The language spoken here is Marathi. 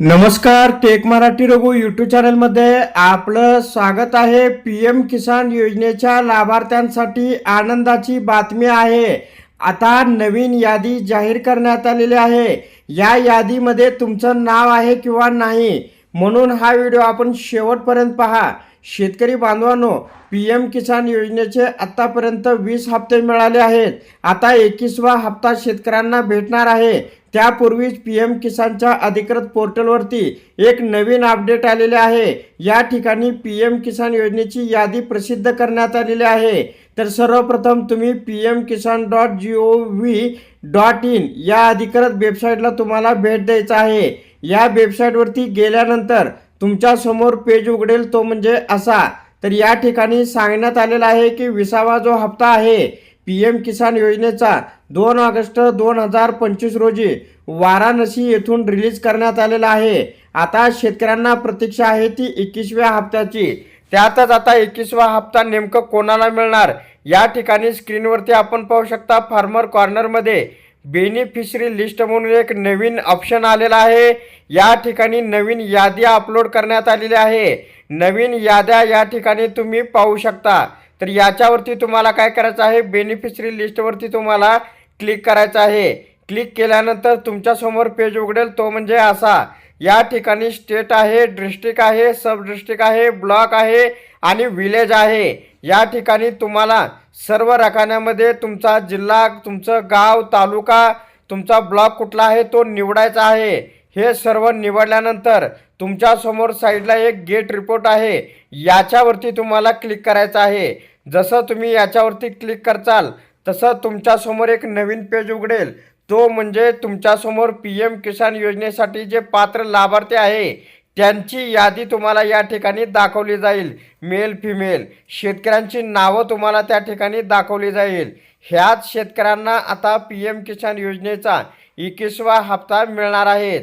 नमस्कार टेक मराठी रघु यूट्यूब चॅनलमध्ये आपलं स्वागत आहे. पी एम किसान योजनेच्या लाभार्थ्यांसाठी आनंदाची बातमी आहे. आता नवीन यादी जाहीर करण्यात आलेली आहे. या यादीमध्ये तुमचं नाव आहे किंवा नाही म्हणून हा व्हिडिओ आपण शेवटपर्यंत पहा. शेतकरी बांधवांनो पी एम किसान योजनेचे आतापर्यंत वीस हप्ते मिळाले आहेत. आता एकवीसवा हप्ता शेतकऱ्यांना भेटणार आहे. त्यापूर्वीच पी एम किसानच्या अधिकृत पोर्टलवरती एक नवीन अपडेट आलेले आहे. या ठिकाणी पी एम किसान योजनेची यादी प्रसिद्ध करण्यात आलेली आहे. तर सर्वप्रथम तुम्ही P M Kisan dot G O V dot in या अधिकृत वेबसाईटला तुम्हाला भेट द्यायचा आहे. या वेबसाईटवरती गेल्यानंतर तुमच्यासमोर पेज उघडेल तो म्हणजे असा. तर या ठिकाणी सांगण्यात आलेला आहे की विसावा जो हप्ता आहे पी एम किसान योजनेचा दोन ऑगस्ट दोन हजार पंचवीस रोजी वाराणसी येथून रिलीज करण्यात आलेला आहे. आता शेतकऱ्यांना प्रतीक्षा आहे ती एकवीसव्या हप्त्याची. त्यातच आता एकवीसवा हप्ता नेमकं कोणाला मिळणार? या ठिकाणी स्क्रीनवरती आपण पाहू शकता फार्मर कॉर्नरमध्ये बेनिफिशरी लिस्ट म्हणून एक नवीन ऑप्शन आलेला आहे. या ठिकाणी नवीन यादी अपलोड करण्यात आलेली आहे. नवीन याद्या या ठिकाणी तुम्ही पाहू शकता. तर याच्यावरती तुम्हाला काय करायचं आहे? बेनिफिशरी लिस्टवरती तुम्हाला क्लिक करायचं आहे. क्लिक केल्यानंतर तुमच्यासमोर पेज उघडेल. तो म्हणजे असा. या ठिकाणी स्टेट आहे डिस्ट्रिक्ट आहे सब डिस्ट्रिक्ट आहे ब्लॉक आहे आणि विलेज आहे. या ठिकाणी तुम्हाला सर्व रकान्यामध्ये तुमचा जिल्हा तुमचं गाव तालुका तुमचा ब्लॉक कुठला आहे तो निवडायचा आहे. हे सर्व निवडल्यानंतर तुमच्यासमोर साईडला एक गेट रिपोर्ट आहे. याच्यावरती तुम्हाला क्लिक करायचं आहे. जसं तुम्ही याच्यावरती क्लिक करचाल तसं तुमच्यासमोर एक नवीन पेज उघडेल. तो म्हणजे तुमच्यासमोर पी एम किसान योजनेसाठी जे पात्र लाभार्थी आहे त्यांची यादी तुम्हाला या ठिकाणी दाखवली जाईल. मेल फिमेल शेतकऱ्यांची नावं तुम्हाला त्या ठिकाणी दाखवली जाईल. ह्याच शेतकऱ्यांना आता पी एम किसान योजनेचा एकवीसवा हप्ता मिळणार आहेत